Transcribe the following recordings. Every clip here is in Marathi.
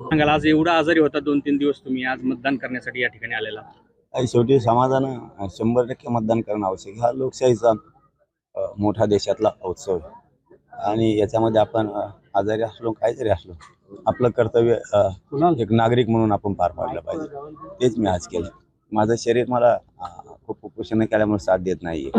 सांगाल आज एवढा आजारी होता दोन तीन दिवस तुम्ही आज मतदान करण्यासाठी या ठिकाणी आलेला. शेवटी समाजानं शंभर टक्के मतदान करणं आवश्यक आहे. हा लोकशाहीचा मोठा देशातला उत्सव आहे. आणि याच्यामध्ये आपण आजारी असलो काही जरी असलो आपलं कर्तव्य एक नागरिक म्हणून आपण पार पाडलं पाहिजे. तेच मी आज केलं. माझं शरीर मला खूप उपोषण केल्यामुळे साथ देत नाहीये.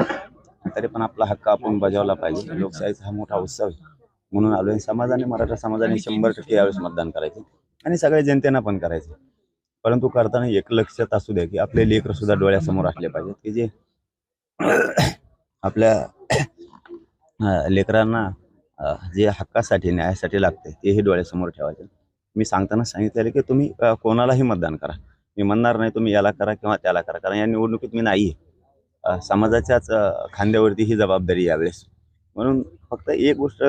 तरी पण आपला हक्क आपण बजावला पाहिजे. लोकशाहीचा हा मोठा उत्सव आहे. म्हणून आलो समाजाने मराठा समाजाने शंभर टक्के यावेळेस मतदान करायचे. आणि सगळ्या जनतेनं पण करायचे. परंतु करताना एक लक्षात असू द्या की आपले लेकर सुद्धा डोळ्यासमोर असले पाहिजेत की जे आपल्या लेकरांना जे हक्कासाठी न्यायासाठी लागते तेही डोळ्यासमोर ठेवायचे. मी सांगताना सांगितलेलं की तुम्ही कोणालाही मतदान करा. मी म्हणणार नाही तुम्ही याला करा किंवा त्याला करा कारण या निवडणुकीत मी नाही आहे समाजाच्याच खांद्यावरती ही जबाबदारी यावेळेस. म्हणून फक्त एक गोष्ट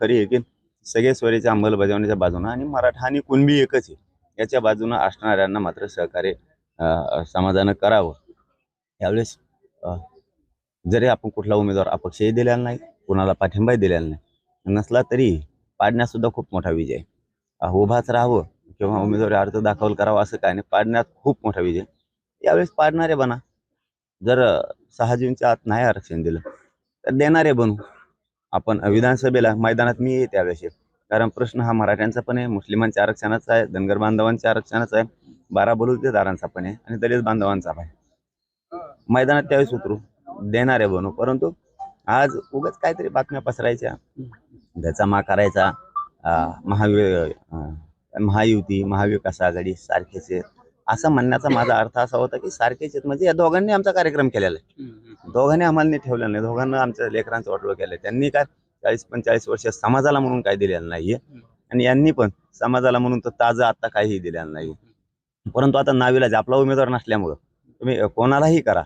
खरी आहे की सगळे स्वरेच्या अंमलबजावणीच्या बाजूनं आणि मराठा आणि कुणबी एकच आहे याच्या बाजूनं असणाऱ्यांना मात्र सहकार्य अं, समाजानं करावं. यावेळेस जरी आपण कुठला उमेदवार अपक्षही दिलेला नाही कुणाला पाठिंबाही दिलेला नाही नसला तरी पाडण्यात सुद्धा खूप मोठा विजय. उभाच राहावं किंवा उमेदवारी अर्ज दाखल करावा असं काय नाही. पाडण्यात खूप मोठा विजय. यावेळेस पाडणारे बना. जर सहा जूनच्या आत नाही आरक्षण दिलं तर देणारे बनू. आपण विधानसभेला मैदानात मी येते त्यावेळेस कारण प्रश्न हा मराठ्यांचा पण आहे मुस्लिमांच्या आरक्षणाचा आहे धनगर बांधवांच्या आरक्षणाचा आहे बारा बलुतेदारांचा पण आहे आणि दलित बांधवांचा पण आहे. मैदानात त्यावेळेस उतरू. देणारे बनू. परंतु आज उगाच काहीतरी बातम्या पसरायच्या. त्याचा मा करायचा. महावि महायुती महाविकास आघाडी सारखेच. असं म्हणण्याचा माझा अर्थ असा होता की सारखेच म्हणजे या दोघांनी आमचा कार्यक्रम केलेला आहे. दोघांनी आम्हाला नाही ठेवलं नाही. दोघांना आमच्या लेकरांचं वाटलं केलं त्यांनी काय चाळीस पंचेचाळीस वर्ष समाजाला म्हणून काय दिलेलं नाहीये. आणि यांनी पण समाजाला म्हणून तर ताजं आता काहीही दिलेलं नाहीये. परंतु आता नावीलाज आपला उमेदवार नसल्यामुळं तुम्ही कोणालाही करा.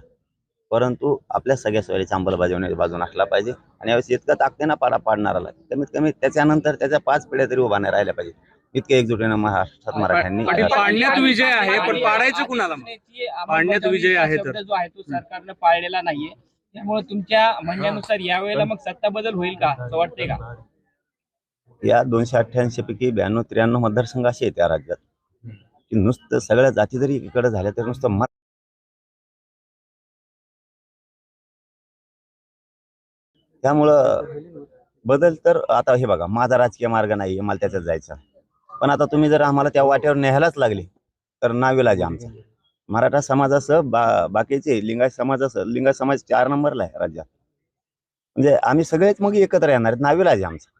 परंतु आपल्या सगळ्या सोयीच्या अंमलबजावणी बाजून असला पाहिजे. आणि यावेळेस इतकं ताकदीनं पाडा पाडणाराला कमीत कमी त्याच्यानंतर त्याच्या पाच पिढ्या तरी उभा नाही राहिल्या पाहिजे. इतके एकजुटीनं महाराष्ट्रात मराठ्यांनी पाडण्यात विजय आहे, पण पाडायचं कुणाला? पाडण्यात विजय आहे तर. जो आहे तो सरकारनं पाळलेला नाहीये. त्यामुळे तुमच्या म्हणण्यानुसार यावेळेला मग सत्ता बदल होईल का? असं वाटतंय का? या दोनशे अठ्ठ्याऐंशी पैकी ब्याण्णव त्र्याण्णव मतदारसंघ असे आहेत या राज्यात. की नुसतं सगळ्या जाती जरी एकीकडे झाल्या तरी नुसतं त्यामुळं बदल तर आता हे बघा माझा राजकीय मार्ग नाही मला त्याच्यात जायचा. पण आता तुम्ही जर आम्हाला त्या वाट्यावर न्यायलाच लागले तर नाविलाज आहे आमचा. मराठा समाजासह बा बाकीचे लिंगायत समाजासह लिंगायत समाज चार नंबरला आहे राज्यात. म्हणजे आम्ही सगळेच मग एकत्र येणार आहेत नाविलाज आहे आमचा.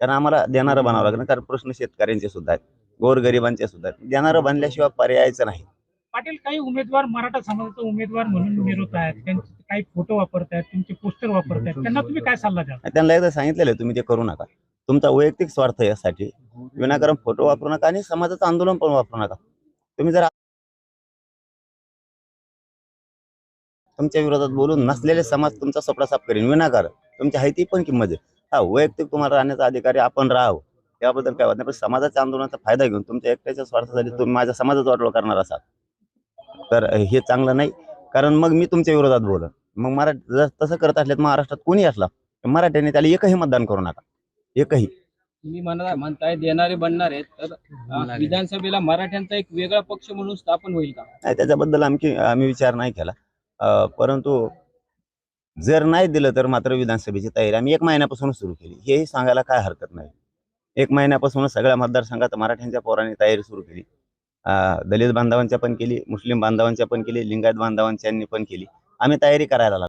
कारण आम्हाला देणारं बनावं लागणार कारण प्रश्न शेतकऱ्यांचे सुद्धा आहेत गोरगरिबांचे सुद्धा आहेत. देणारं बनल्याशिवाय पर्यायचं नाही. पाटील काही उमेदवार मराठा समाजाचा उमेदवार म्हणून मिरवत आहेत. त्यांचे काही फोटो वापरतायत तुमचे पोस्टर वापरतायत त्यांना तुम्ही काय सल्ला द्याल? त्यांना एकदा सांगितलेलं आहे, तुम्ही ते करू नका. तुमचा वैयक्तिक स्वार्थ यासाठी. विनाकारण फोटो वापरू नका आणि समाजाचं आंदोलन पण वापरू नका. तुम्ही जर तुमच्या विरोधात बोलून नसलेले समाज तुमचा सपडा साफ करेन. विनाकारण. तुमच्या हायती पण किंमत आहे. हा वैयक्तिक तुम्हाला राहण्याचा अधिकारी आपण राहावं. त्याबद्दल काय वाटत नाही पण समाजाच्या आंदोलनाचा फायदा घेऊन तुमच्या एकट्याच्या स्वार्थासाठी तुम्ही माझ्या समाजाचा वाटोळ करणार असाल. तर हे चांगलं नाही. कारण मग मी तुमच्या विरोधात बोलत. मग मरा जर तसं करत असल्यात महाराष्ट्रात कोणी असला मराठ्याने त्याला एकही मतदान करू नका. एकही. तुम्ही म्हणा म्हणताय देणारे बनणार आहेत तर विधानसभेला मराठ्यांचा एक वेगळा पक्ष म्हणून स्थापन होईल का? नाही त्याच्याबद्दल आमची आम्ही विचार नाही केला. परंतु जर नाही दिलं तर मात्र विधानसभेची तयारी आम्ही एक महिन्यापासून सुरू केली. हेही सांगायला काय हरकत नाही. एक महिन्यापासून सगळ्या मतदारसंघात मराठ्यांच्या पोरांनी तयारी सुरू केली. दलित बांधवांच्या पण केली मुस्लिम बांधवांच्या पण केली लिंगायत बांधवांच्यांनी पण केली. आम्ही तयारी करायला लागलो.